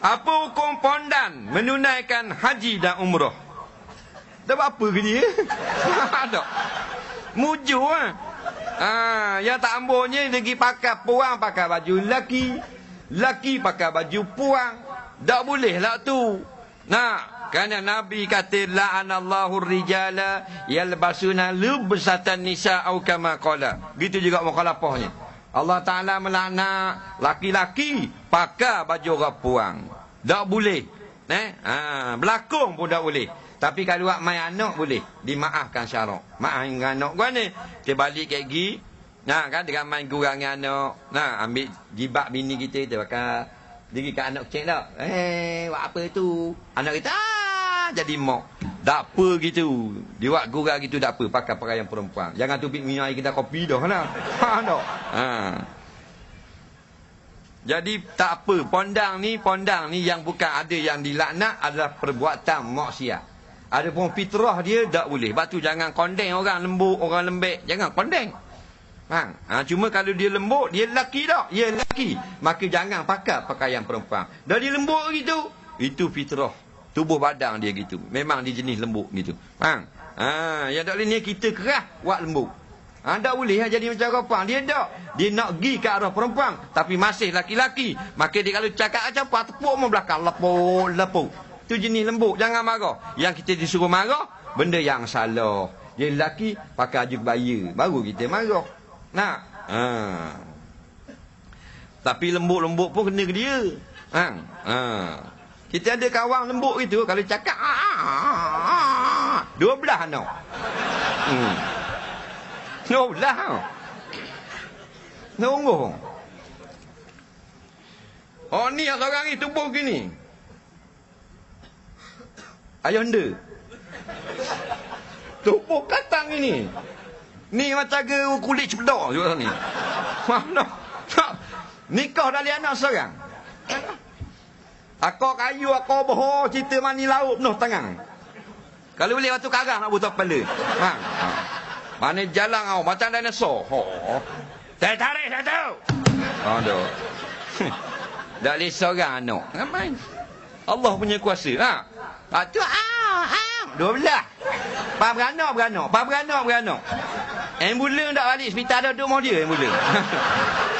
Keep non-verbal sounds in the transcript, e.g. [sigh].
Apa hukum pondan menunaikan haji dan umrah? Tak apa ke dia? [laughs] Tak. Mujur ah. Ah, yang tak ambonya lagi pakai puang pakai baju laki. Laki pakai baju puang. Tak boleh lah tu. Nah, kerana Nabi kata la'anallahu rijala yalbasuna lubsatan nisa au kama qala. Gitu juga mukhalafahnya. Allah Taala melaknat laki-laki pakai baju orang puang. Tak boleh. Eh? Ha, berlakon pun tak boleh. Tapi kalau buat main anak boleh. Dimaafkan syarak. Maaf dengan anak gua ni. Kita balik ke gigi. Nah kan dengan main gurang dengan anak. Nah ambil jibak bini kita kita pakai diri kat anak kecil tak. Eh buat apa tu? Anak kita ah, jadi mak. Tak apa gitu. Dia buat gurang gitu tak apa. Pakai pakaian perempuan. Jangan tu minum air kita kopi dah. Nah. [laughs] Ha, tak? Ha. Jadi tak apa. Pondang ni, pondang ni yang bukan ada yang dilaknat adalah perbuatan maksiat. Ada pun fitrah dia tak boleh. Sebab tu jangan kondeng orang lembut, orang lembek. Jangan kondeng. Faham? Ha, cuma kalau dia lembut, dia lelaki tak? Ya lelaki. Maka jangan pakai pakaian perempuan. Dah dia lembut gitu. Itu fitrah. Tubuh badan dia gitu. Memang dia jenis lembut gitu. Faham? Ha, yang tak boleh ni kita kerah buat lembut. Ha, tak boleh lah jadi macam perempuan. Dia tak. Dia nak pergi ke arah perempuan. Tapi masih laki-laki. Maka dia kalau cakap macam apa, tepuk mu belakang. Lepuk, lepuk. Itu jenis lembut. Jangan marah. Yang kita disuruh marah, benda yang salah. Dia lelaki, pakai aju kebaya. Baru kita marah. Nak? Ha. Tapi lembut-lembut pun kena ke dia. Ha. Ha. Kita ada kawan lembut gitu. Kalau cakap, ah, ah, ah, dua belah anak. Hmm. Dua belah. Nunggu. Oh ni seorang ni tubuh gini. Ayonda. Tubuh katang ini. Ni macam ke kulit cepedok juga ni. Mana? [laughs] Nikah dari anak seorang. Aku kayu, aku boho, cerita mani laut penuh tangan. Kalau boleh waktu karang nak butuh kepala. Ha. ha. Mana jalan kau, macam dinosaur. Saya tarik satu. Aduh. Tak [laughs] boleh seorang anak. Ngapain? Allah punya kuasa. Ha? Ha, tu ah, ah, dua belah. Pak beranak, beranak. Pak beranak, beranak. Ambulan tak balik hospital dah duduk mau dia ambulan. [laughs]